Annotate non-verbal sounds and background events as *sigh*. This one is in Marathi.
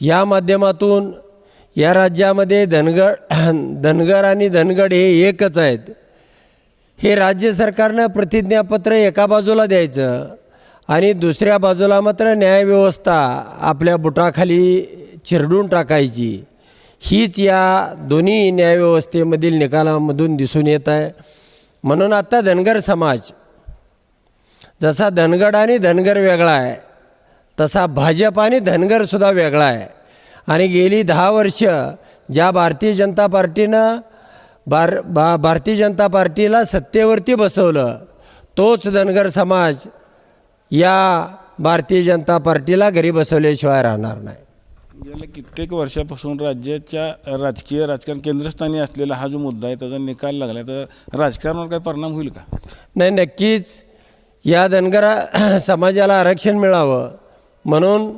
या माध्यमातून या राज्यामध्ये धनगड *clears throat* धनगर आणि धनगड हे एकच आहेत. हे राज्य सरकारनं प्रतिज्ञापत्र एका बाजूला द्यायचं आणि दुसऱ्या बाजूला मात्र न्यायव्यवस्था आपल्या बुटाखाली चिरडून टाकायची. हीच या दोन्ही न्यायव्यवस्थेमधील निकालामधून दिसून येत आहे. म्हणून आत्ता धनगर समाज जसा धनगड आणि धनगर वेगळा आहे तसा भाजप आणि धनगरसुद्धा वेगळा आहे. आणि गेली दहा वर्ष ज्या भारतीय जनता पार्टीनं बार बा भारतीय जनता पार्टीला सत्तेवरती बसवलं तोच धनगर समाज या भारतीय जनता पार्टीला घरी बसवल्याशिवाय राहणार नाही. गेल्या कित्येक वर्षापासून राज्याच्या राजकीय राजकारण केंद्रस्थानी असलेला हा जो मुद्दा आहे त्याचा निकाल लागला तर राजकारणावर काय परिणाम होईल का? नाही नक्कीच या धनगर समाजाला आरक्षण मिळावं म्हणून